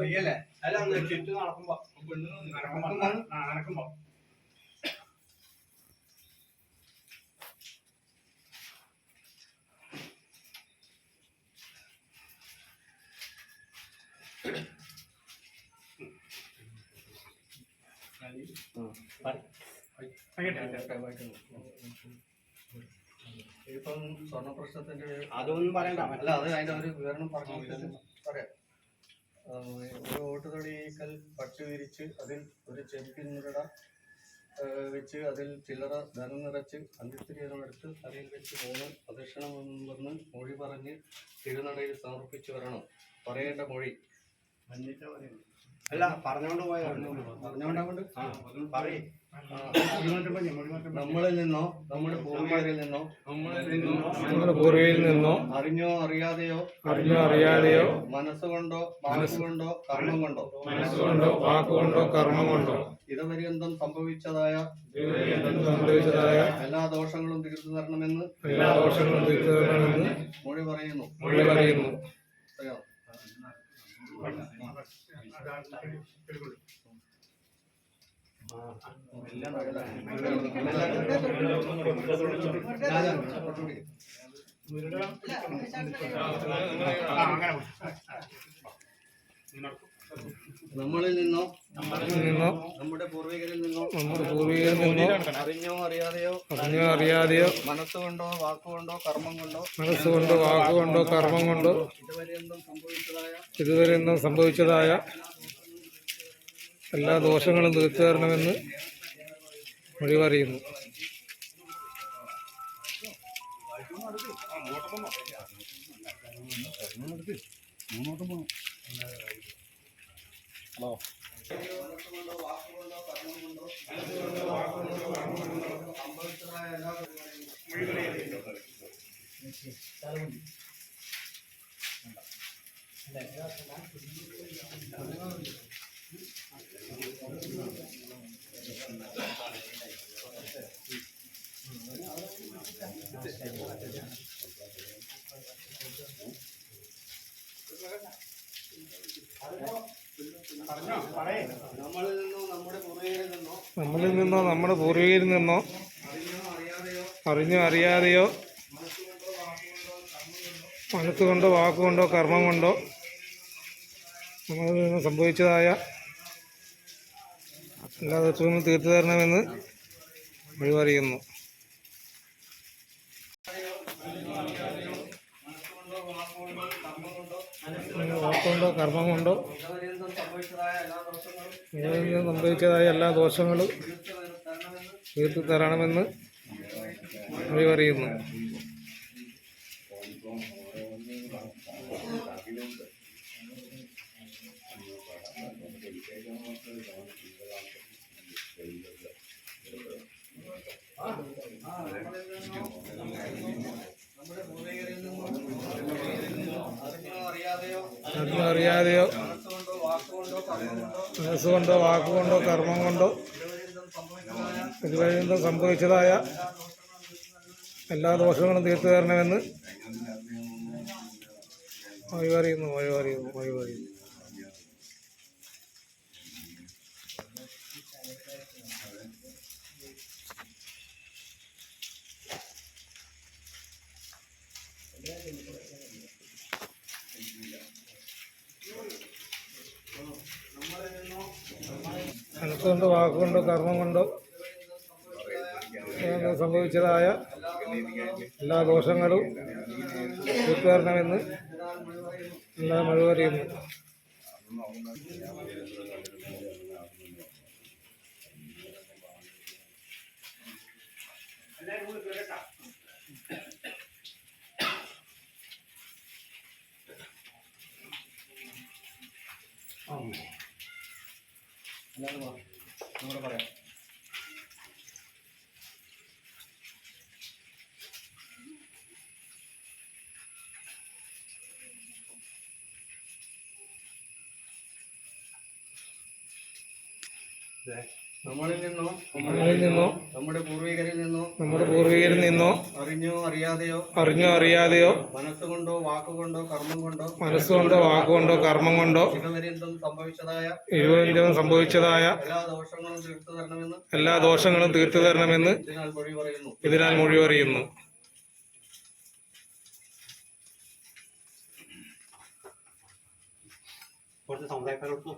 വയ്യല്ലേ? അല്ല ഒന്ന് ചുറ്റും നടക്കുമ്പോ. നടക്കുമ്പോ ആ നടക്കുമ്പോ. ഇപ്പം സ്വർണ പ്രശ്നത്തിന്റെ അതൊന്നും പറയണ്ട. അല്ല അത് അതിന്റെ ഒരു വിവരണം പറഞ്ഞു ഒരു ഓട്ടുതൊടിക്കൽ പട്ടി വിരിച്ച് അതിൽ ഒരു ചെമ്പിൻ മുരട വെച്ച് അതിൽ ചില്ലറ ധനം നിറച്ച് അന്ത്യത്തിരിയണം എടുത്ത് അതിൽ വെച്ച് മൂന്ന് പ്രദക്ഷിണം വന്ന് മൊഴി പറഞ്ഞ് തിരുനടയിൽ സമർപ്പിച്ചു വരണം. പറയേണ്ട മൊഴി അല്ല പറഞ്ഞോണ്ട് പോയാ? പറഞ്ഞുകൊണ്ടാകൊണ്ട് ആ പറയ്. നമ്മളിൽ നിന്നോ നമ്മുടെ പൂർവികരിൽ നിന്നോ നമ്മുടെ പൂർവിയിൽ നിന്നോ അറിഞ്ഞോ അറിയാതെയോ അറിഞ്ഞോ അറിയാതെയോ മനസ്സുകൊണ്ടോ മനസ്സുകൊണ്ടോ കർമ്മം കൊണ്ടോ മനസ്സുകൊണ്ടോ വാക്കുകൊണ്ടോ കർമ്മം കൊണ്ടോ ഇതപര്യന്തം സംഭവിച്ചതായ സംഭവിച്ചതായ എല്ലാ ദോഷങ്ങളും തീർത്തു തരണമെന്ന് എല്ലാ ദോഷങ്ങളും തീർത്തു തരണമെന്ന് മൊഴി പറയുന്നു. മൊഴി പറയുന്നു. നമ്മളിൽ നിന്നോ? നിന്നോ? നമ്മുടെ പൂർവികരിൽ നിന്നോ? നമ്മുടെ പൂർവികരിൽ നിന്നോ? അറിഞ്ഞോ അറിയാതെയോ? അറിഞ്ഞോ അറിയാതെയോ? മനസ്സുകൊണ്ടോ വാക്കുകൊണ്ടോ കർമ്മം കൊണ്ടോ? മനസ്സുകൊണ്ടോ വാക്കുകൊണ്ടോ കർമ്മം കൊണ്ടോ? സംഭവിച്ചതായ ഇതുവരെ ഇന്നും സംഭവിച്ചതായ എല്ലാ ദോഷങ്ങളും തീർത്തു തരണമെന്ന് മൊഴി പറയുന്നു നമ്മളിൽ നിന്നോ നമ്മുടെ പൂർവികരിൽ നിന്നോ അറിഞ്ഞോ അറിയാതെയോ മനസ്സുകൊണ്ടോ വാക്കുകൊണ്ടോ കർമ്മം കൊണ്ടോ നമ്മളിൽ നിന്ന് സംഭവിച്ചതായ എല്ലാ ദോഷങ്ങളും തീർത്തു തരണമെന്ന് മൊഴി പറയുന്നു കർമ്മമുണ്ടോ? കർമ്മം കൊണ്ടോ നിന്ന് സംഭവിച്ചതായ എല്ലാ ദോഷങ്ങളും തീർത്തു തരണമെന്ന് അറിയുന്നു Thank മൊഴി അറിഞ്ഞോ അറിയാതെയോ? മനസ്സുകൊണ്ടോ വാക്കുകൊണ്ടോ കർമ്മം കൊണ്ടോ കർമ്മം സംഭവിച്ചതായ എല്ലാ ദോഷങ്ങളും തീർത്തു തരണമെന്ന് ഒഴിവറിയുന്നു ഒഴിവറിയുന്നു മൊഴി മനസ്സുകൊണ്ടോ വാക്കുകൊണ്ടോ കർമ്മം കൊണ്ടോ സംഭവിച്ചതായ എല്ലാ ദോഷങ്ങളും തീർത്തുവരണമെന്ന് എല്ലാ മഴ പറയുന്നു നമ്മുടെ പറയാം. നമ്മളിൽ നിന്നോ നമ്മളിൽ നിന്നോ നമ്മുടെ പൂർവികരിൽ നിന്നോ നമ്മുടെ പൂർവികരിൽ നിന്നോ അറിഞ്ഞോ അറിയാതെയോ അറിഞ്ഞോ അറിയാതെയോ മനസ്സുകൊണ്ടോ വാക്കുകൊണ്ടോ കർമ്മം കൊണ്ടോ മനസ്സുകൊണ്ടോ വാക്കുകൊണ്ടോ കർമ്മം കൊണ്ടോ ഇരുപതിന്റെ സംഭവിച്ചതായ സംഭവിച്ചതായ എല്ലാ ദോഷങ്ങളും തീർത്തു തരണമെന്ന് എല്ലാ ദോഷങ്ങളും തീർത്തു തരണമെന്ന് ഇതിനാൽ മൊഴി പറയുന്നു. ഇതിനാൽ മൊഴി പറയുന്നു. കുറച്ച് സമുദായക്കാരോട്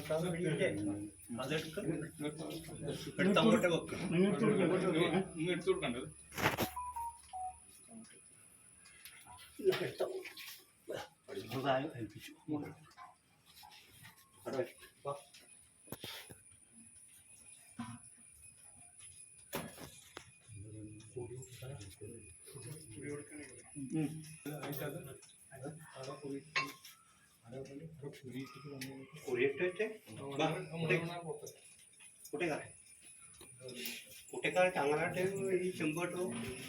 സമുദായിക്കോ എടുത്ത് അങ്ങോട്ട് വെക്ക് എടുത്തു കൊടുക്കണ്ടത് ഏൽപ്പിച്ചു അവിടെ വെക്ക്. कुठे? काय कुठे काय चांगला ठेव शंभर ठेव